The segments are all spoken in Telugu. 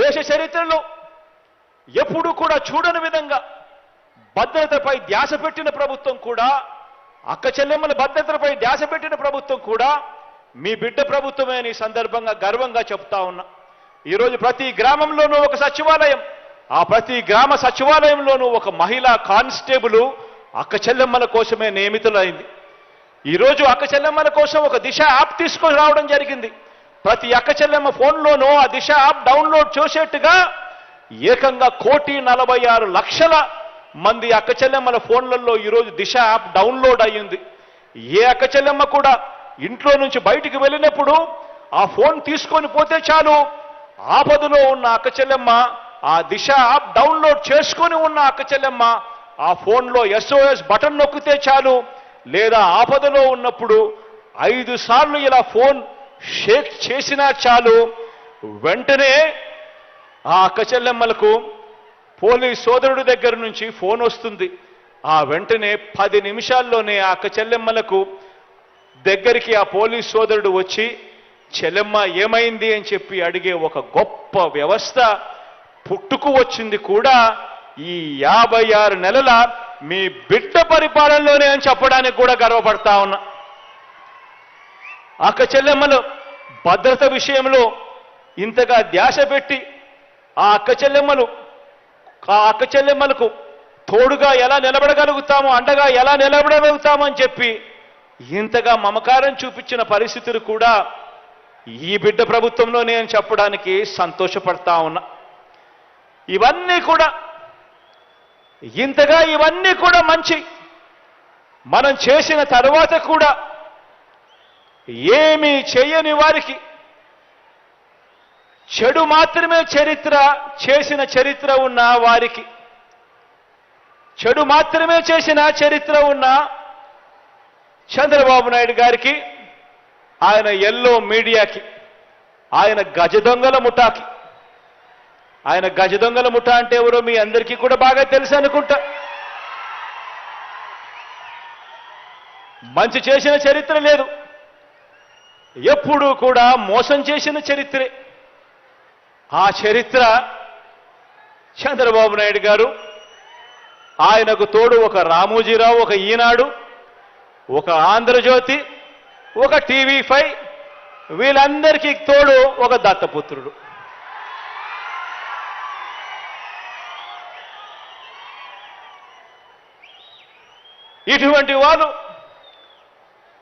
దేశ చరిత్రలో ఎప్పుడు కూడా చూడని విధంగా భద్రతపై ధ్యాస పెట్టిన ప్రభుత్వం కూడా అక్క చెల్లెమ్మల భద్రతపై ధ్యాస పెట్టిన ప్రభుత్వం కూడా మీ బిడ్డ ప్రభుత్వమే అని సందర్భంగా గర్వంగా చెప్తా ఉన్నా. ఈరోజు ప్రతి గ్రామంలోనూ ఒక సచివాలయం ఆ ప్రతి గ్రామ సచివాలయంలోనూ ఒక మహిళా కానిస్టేబుల్ అక్క చెల్లెమ్మల కోసమే నియమితులైంది. ఈరోజు అక్క చెల్లెమ్మల కోసం ఒక దిశ యాప్ తీసుకొని రావడం జరిగింది. ప్రతి అక్క చెల్లెమ్మ ఫోన్లోనూ ఆ దిశ యాప్ డౌన్లోడ్ చేసేట్టుగా ఏకంగా కోటి నలభై ఆరు లక్షల మంది అక్క చెల్లెమ్మల ఫోన్లలో ఈరోజు దిశ యాప్ డౌన్లోడ్ అయ్యింది. ఏ అక్క చెల్లెమ్మ కూడా ఇంట్లో నుంచి బయటికి వెళ్ళినప్పుడు ఆ ఫోన్ తీసుకొని పోతే చాలు ఆపదలో ఉన్న అక్క చెల్లెమ్మ ఆ దిశ యాప్ డౌన్లోడ్ చేసుకొని ఉన్న అక్క చెల్లెమ్మ ఆ ఫోన్లో ఎస్ఓఎస్ బటన్ నొక్కితే చాలు లేదా ఆపదలో ఉన్నప్పుడు ఐదు సార్లు ఇలా ఫోన్ షేక్ చేసినా చాలు. వెంటనే ఆ అక్కచెల్లెమ్మలకు పోలీస్ సోదరుడి దగ్గర నుంచి ఫోన్ వస్తుంది. ఆ వెంటనే పది నిమిషాల్లోనే ఆ అక్కచెల్లెమ్మలకు దగ్గరికి ఆ పోలీస్ సోదరుడు వచ్చి చెల్లెమ్మ ఏమైంది? అని చెప్పి అడిగే ఒక గొప్ప వ్యవస్థ పుట్టుకు వచ్చింది కూడా ఈ యాభై ఆరు నెలల మీ బిడ్డ పరిపాలనలోనే అని చెప్పడానికి కూడా గర్వపడతా ఉన్నా. అక్క చెల్లెమ్మలు భద్రత విషయంలో ఇంతగా ధ్యాస పెట్టి ఆ అక్క చెల్లెమ్మలు ఆ అక్క చెల్లెమ్మలకు తోడుగా ఎలా నిలబడగలుగుతామో అండగా ఎలా నిలబడగలుగుతామో అని చెప్పి ఇంతగా మమకారం చూపించిన పరిస్థితులు కూడా ఈ బిడ్డ ప్రభుత్వంలో నేను చెప్పడానికి సంతోషపడతా ఉన్నా. ఇవన్నీ కూడా ఇంతగా ఇవన్నీ కూడా మంచి మనం చేసిన తర్వాత కూడా ఏమీ చేయని వారికి చెడు మాత్రమే చరిత్ర చేసిన చరిత్ర ఉన్న వారికి చెడు మాత్రమే చేసిన చరిత్ర ఉన్న చంద్రబాబు నాయుడు గారికి ఆయన ఎల్లో మీడియాకి ఆయన గజ దొంగల ముఠాకి. ఆయన గజ దొంగల ముఠా అంటే ఎవరో మీ అందరికీ కూడా బాగా తెలుసు అనుకుంటా. మంచి చేసిన చరిత్ర లేదు. ఎప్పుడూ కూడా మోసం చేసిన చరిత్రే. ఆ చరిత్ర చంద్రబాబు నాయుడు గారు ఆయనకు తోడు ఒక రామోజీరావు ఒక ఈనాడు ఒక ఆంధ్రజ్యోతి ఒక టీవీ ఫైవ్ వీళ్ళందరికీ తోడు ఒక దత్తపుత్రుడు. ఇటువంటి వాళ్ళు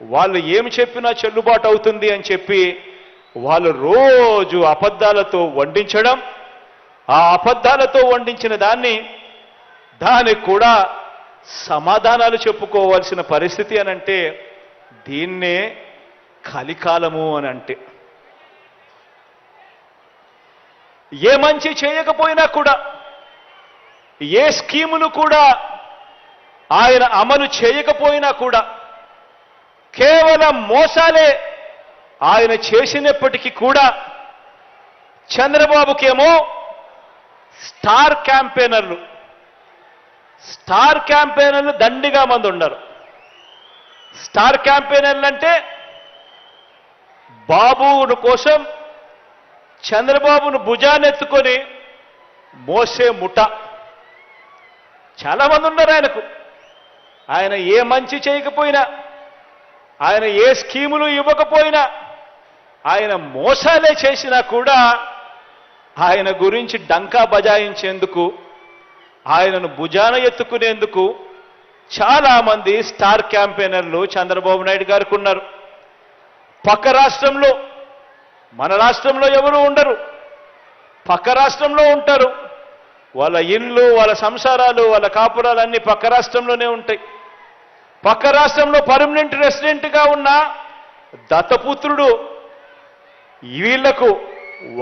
వాళ్ళు ఏమి చెప్పినా చెల్లుబాటు అవుతుంది అని చెప్పి వాళ్ళు రోజు అబద్ధాలతో వండించడం ఆ అబద్ధాలతో వండించిన దాన్ని దానికి కూడా సమాధానాలు చెప్పుకోవాల్సిన పరిస్థితి అని అంటే దీన్నే కలికాలము అని అంటే. ఏ మంచి చేయకపోయినా కూడా ఏ స్కీమును కూడా ఆయన అమలు చేయకపోయినా కూడా కేవలం మోసాలే ఆయన చేసినప్పటికీ కూడా చంద్రబాబుకేమో స్టార్ క్యాంపెయినర్లు. స్టార్ క్యాంపెయినర్లు దండిగా మంది ఉన్నారు. స్టార్ క్యాంపెయినర్లు అంటే బాబును కోసం చంద్రబాబును భుజానెత్తుకొని మోసే ముఠ. చాలా మంది ఉన్నారు ఆయనకు. ఆయన ఏ మంచి చేయకపోయినా ఆయన ఏ స్కీములు ఇవ్వకపోయినా ఆయన మోసాలే చేసినా కూడా ఆయన గురించి డంకా బజాయించేందుకు ఆయనను భుజాన ఎత్తుకునేందుకు చాలామంది స్టార్ క్యాంపెయినర్లు చంద్రబాబు నాయుడు గారికి ఉన్నారు. పక్క రాష్ట్రంలో మన రాష్ట్రంలో ఎవరు ఉండరు. పక్క రాష్ట్రంలో ఉంటారు. వాళ్ళ ఇళ్ళు వాళ్ళ సంసారాలు వాళ్ళ కాపురాలు అన్నీ పక్క రాష్ట్రంలోనే ఉంటాయి. పక్క రాష్ట్రంలో పర్మనెంట్ రెసిడెంట్గా ఉన్న దత్తపుత్రుడు వీళ్ళకు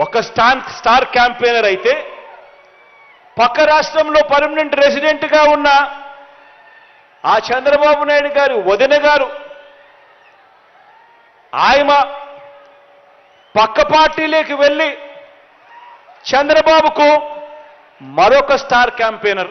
ఒక స్టార్ స్టార్ క్యాంపెయినర్ అయితే పక్క రాష్ట్రంలో పర్మనెంట్ రెసిడెంట్గా ఉన్న ఆ చంద్రబాబు నాయుడు గారి వదిన గారు ఆయమ పక్క పార్టీలోకి వెళ్ళి చంద్రబాబుకు మరొక స్టార్ క్యాంపెయినర్.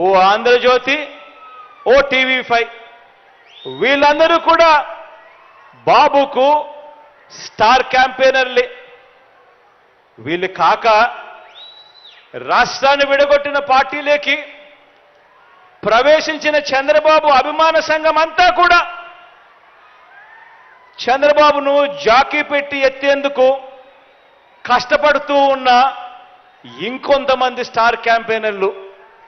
ఓ ఆంధ్రజ్యోతి ఓ టీవీ ఫైవ్ వీళ్ళందరూ కూడా బాబుకు స్టార్ క్యాంపెయినర్లే. వీళ్ళు కాక రాష్ట్రాన్ని విడగొట్టిన పార్టీలేకి ప్రవేశించిన చంద్రబాబు అభిమాన సంఘం అంతా కూడా చంద్రబాబును జాకీ పెట్టి ఎత్తేందుకు కష్టపడుతూ ఉన్న ఇంకొంతమంది స్టార్ క్యాంపెయినర్లు.